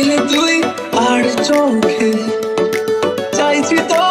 চাইলে তুই আর চোখে চাইছি তোর